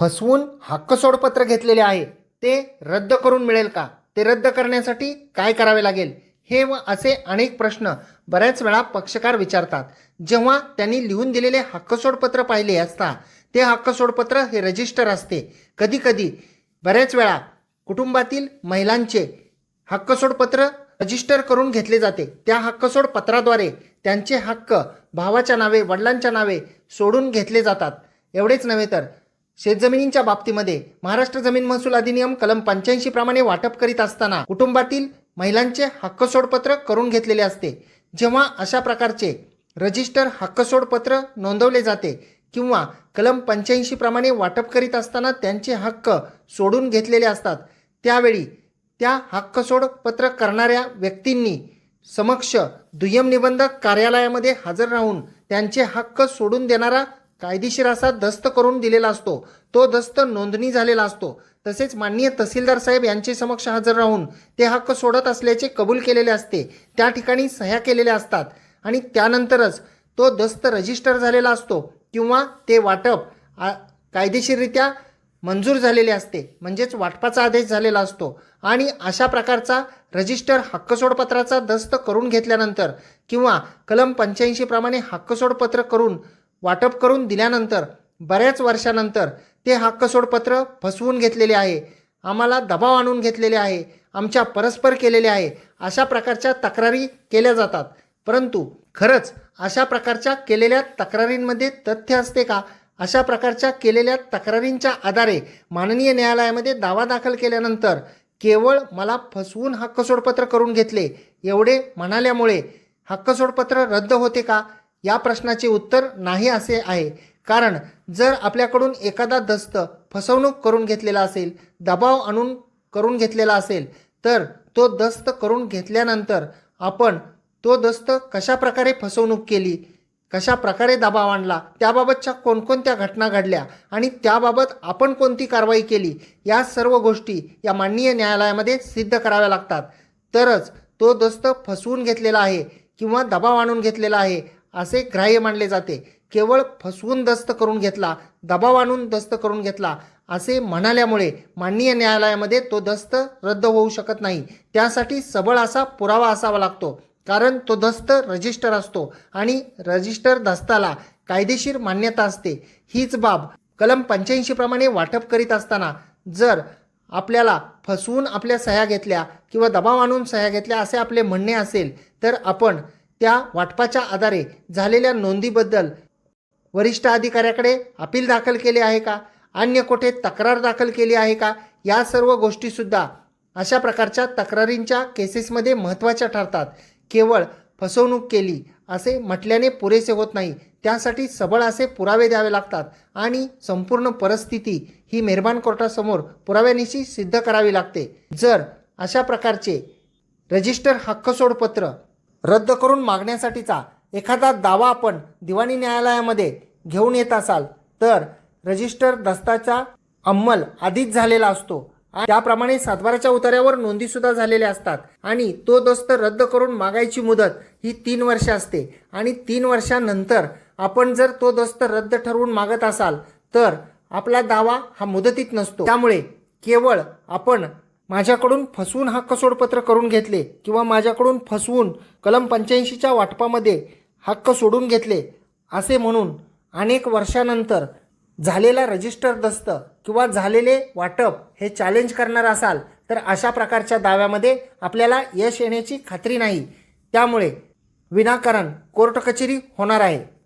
फसवून हक्कसोडपत्र घेतलेले आहे ते रद्द करून मिळेल का? ते रद्द करण्यासाठी काय करावे लागेल? हे व असे अनेक प्रश्न बऱ्याच वेळा पक्षकार विचारतात. जेव्हा त्यांनी लिहून दिलेले हक्कसोडपत्र पाहिले असता ते हक्कसोडपत्र हे रजिस्टर असते. कधीकधी बऱ्याच वेळा कुटुंबातील महिलांचे हक्कसोडपत्र रजिस्टर करून घेतले जाते. त्या हक्कसोड पत्राद्वारे त्यांचे हक्क भावाच्या नावे वडिलांच्या नावे सोडून घेतले जातात. एवढेच नव्हे तर शेतजमिनींच्या बाबतीमध्ये महाराष्ट्र जमीन महसूल अधिनियम कलम पंच्याऐंशी प्रमाणे वाटप करीत असताना कुटुंबातील महिलांचे हक्कसोडपत्र करून घेतलेले असते. जेव्हा अशा प्रकारचे रजिस्टर हक्कसोडपत्र नोंदवले जाते किंवा कलम पंच्याऐंशी प्रमाणे वाटप करीत असताना त्यांचे हक्क सोडून घेतलेले असतात त्यावेळी त्या हक्क सोडपत्र करणाऱ्या व्यक्तींनी समक्ष दुय्यम निबंधक कार्यालयामध्ये हजर राहून त्यांचे हक्क सोडून देणारा कायदेशीर असा दस्त करून दिलेला असतो. तो दस्त नोंदणी झालेला असतो. तसेच माननीय तहसीलदार साहेब यांचे समक्ष हजर राहून ते हक्क सोडत असल्याचे कबूल केलेले असते. त्या ठिकाणी सह्या केलेल्या असतात. आणि त्यानंतरच तो दस्त रजिस्टर झालेला असतो किंवा ते वाटप आ- कायदेशीररित्या मंजूर झालेले असते. म्हणजेच वाटपाचा आदेश झालेला असतो. आणि अशा प्रकारचा रजिस्टर हक्कसोडपत्राचा दस्त करून घेतल्यानंतर किंवा कलम पंच्याऐंशीप्रमाणे हक्कसोडपत्र करून वाटप करून दिल्यानंतर बऱ्याच वर्षानंतर ते हक्कसोडपत्र फसवून घेतलेले आहे. आम्हाला दबाव आणून घेतलेले आहे. आमच्या परस्पर केलेले आहे. अशा प्रकारच्या तक्रारी केल्या जातात. परंतु खरंच अशा प्रकारच्या केलेल्या तक्रारींमध्ये तथ्य असते का? अशा प्रकारच्या केलेल्या तक्रारींच्या आधारे माननीय न्यायालयामध्ये दावा दाखल केल्यानंतर केवळ मला फसवून हक्कसोडपत्र करून घेतले एवढे म्हणाल्यामुळे हक्कसोडपत्र रद्द होते का? या प्रश्नाचे उत्तर नाही असे आहे. कारण जर आपल्याकडून एखादा दस्त फसवणूक करून घेतलेला असेल दबाव आणून करून घेतलेला असेल तर तो दस्त करून घेतल्यानंतर आपण तो दस्त कशा प्रकारे फसवणूक केली कशा प्रकारे दबाव आणला त्याबाबतच्या कोणकोणत्या घटना घडल्या आणि त्याबाबत आपण कोणती कारवाई केली या सर्व गोष्टी या माननीय न्यायालयामध्ये सिद्ध कराव्या लागतात. तरच तो दस्त फसवून घेतलेला आहे किंवा दबाव आणून घेतलेला आहे असे ग्राह्य मानले जाते. केवळ फसवून दस्त करून घेतला दबाव आणून दस्त करून घेतला असे म्हणाल्यामुळे माननीय न्यायालयामध्ये तो दस्त रद्द होऊ शकत नाही. त्यासाठी सबळ असा पुरावा असावा लागतो कारण तो दस्त रजिस्टर असतो आणि रजिस्टर दस्ताला कायदेशीर मान्यता असते. हीच बाब कलम पंच्याऐंशी प्रमाणे वाटप करीत असताना जर आपल्याला फसवून आपल्या सह्या घेतल्या किंवा दबाव आणून सह्या घेतल्या असे आपले म्हणणे असेल तर आपण त्या वाटपाच्या आधारे झालेल्या नोंदीबद्दल वरिष्ठ अधिकाऱ्याकडे अपील दाखल केले आहे का? अन्य कुठे तक्रार दाखल केली आहे का? या सर्व गोष्टीसुद्धा अशा प्रकारच्या तक्रारींच्या केसेसमध्ये महत्त्वाच्या ठरतात. केवळ फसवणूक केली असे म्हटल्याने पुरेसे होत नाही. त्यासाठी सबळ असे पुरावे द्यावे लागतात आणि संपूर्ण परिस्थिती ही मेहरबान कोर्टासमोर पुराव्यानिशी सिद्ध करावी लागते. जर अशा प्रकारचे रजिस्टर हक्कसोडपत्र रद्द करून मागण्यासाठीचा एखादा दावा आपण दिवाणी न्यायालयामध्ये घेऊन येत असाल तर रजिस्टर दस्ताचा अंमल आधीच झालेला असतो. आणि त्याप्रमाणे सातबाराच्या उतार्यावर नोंदीसुद्धा झालेल्या असतात. आणि तो दस्त रद्द करून मागायची मुदत ही तीन वर्ष असते. आणि तीन वर्षानंतर आपण जर तो दस्त रद्द ठरवून मागत असाल तर आपला दावा हा मुदतीत नसतो. त्यामुळे केवळ आपण माझ्याकडून फसवून हक्क सोडपत्र करून घेतले किंवा माझ्याकडून फसवून कलम पंच्याऐंशीच्या वाटपामध्ये हक्क सोडून घेतले असे म्हणून अनेक वर्षानंतर झालेला रजिस्टर दस्त किंवा झालेले वाटप हे चॅलेंज करणार असाल तर अशा प्रकारच्या दाव्यामध्ये आपल्याला यश येण्याची खात्री नाही. त्यामुळे विनाकारण कोर्ट कचेरी होणार आहे.